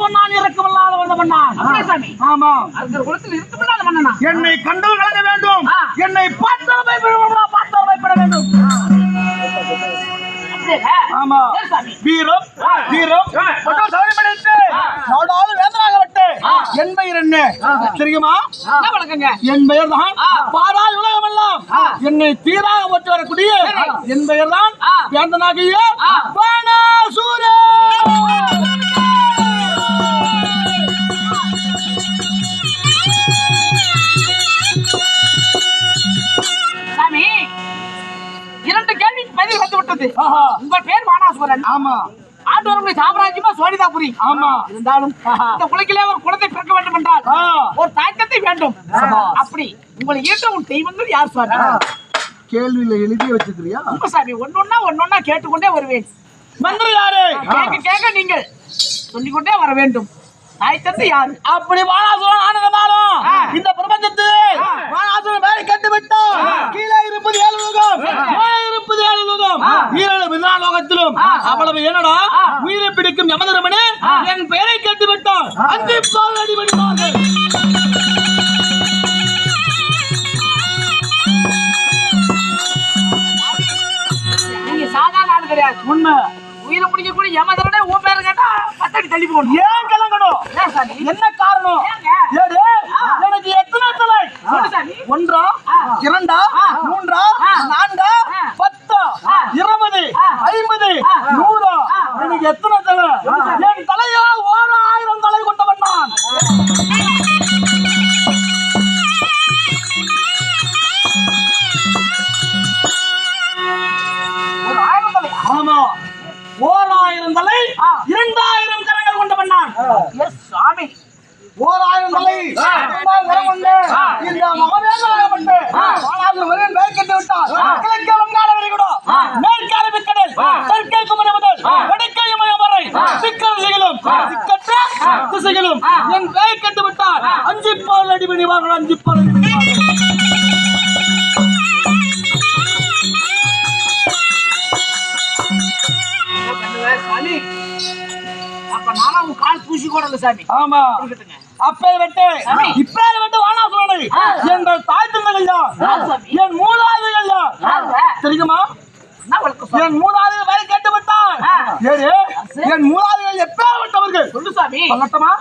பண்ணான் இறக்கமில்லாத வந்த பண்ணான் அப்படியே சாமி ஆமா. அர்க்கர் குலத்தில் மன்னனா என்னை கண்டவர் கலங்க வேண்டும். என்னை பார்த்தால் பயப்பட பார்த்தால் பயப்பட வேண்டும். ஆமா. வீரம் வீரம். நாடாளு விட்டு ஆ. என் பெயர் என்ன? தெரியுமா? என் பெயர் தான் ஆ. பாராய் உலகம் எல்லாம். என்னை தீராக போட்டு வரக்கூடிய. என் பெயர் தான். வேந்தனாகிய. பானாசூரன் ஆஹா. உங்கள் பேர் வானாசுவரன் ஆமா. ஆண்டவர்களுடைய சாம்ராஜ்யமா சோழிதாபுரி. ஆமா. இருந்தாலும் இந்த உலகிலே ஒரு குழந்தை பிறக்க வேண்டும் என்றால். ஒரு தாக்கத்தை வேண்டும். அப்படி உங்களை ஈட்ட உன் தெய்வங்கள் யார் சுவாமி? கேள்வியில எழுதி வச்சுக்கிறியா உங்க சாமி ஒன்னொன்னா ஒன்னொன்னா கேட்டுக்கொண்டே வருவேன். மந்திரி யாரு? கேட்க கேட்க நீங்கள் சொல்லிக்கொண்டே வர வேண்டும். தாய் தந்தை யாரு? அப்படி வானாசுரன் லோகம் ஆ. ஈரேழு விதா லோகத்திலும் ஆ. அவ்வளவு என்னடா. உயிரை பிடிக்கும் யமதரமனே. என் பெயரை கேட்டு விட்டான் அஞ்சு பால் அடிபடிவார்கள் சாதாரண ஆளு கிடையாது. உண்மை. உயிரை பிடிக்கக்கூடிய யமதரனே உன் பேரு கேட்டா பத்தடி தள்ளி போகணும். ஏன் கலங்கணும் என்ன காரணம்? எனக்கு எத்தனை தலை. ஒன்றா? இரண்டா. மூன்றா? ஓர் ஆயிரம் தலை. இரண்டாயிரம் கரங்கள் நான் எஸ் சாமி ஓர் ஆயிரம் தலை கரம் கொண்டு. இந்த மகவேந்தராகப்பட்டு ஆ. வானாசுரன் வரையில் வேல் கட்டு விட்டான் ஆ. கிழக்கே வங்காள விரிகுடா. தெற்கே குமரி முதல். வடக்கே இமயம் வரை. சிக்கல் திசைகளும். சிக்கற்ற. திசைகளும். என் வேல் கட்டு. அஞ்சு பால் அடிமணி வாங்கலாம் அஞ்சு பால் அடிமணி சாமி. அப்ப நானும் உன் கால் பூசி கூட இல்ல சாமி. ஆமா. அப்பே வெட்டு. இப்பே வெட்டு ஆ. எங்கள் தாய் யார்? சாமி? என் யார்? யாருங்க? தெரியுமா? என் மூதாதைகள் வேலை கேட்டு விட்டான் என் மூதாதைகள் எப்பேற்பட்டவர்கள் சொல்லு சாமி. சொல்லட்டுமா.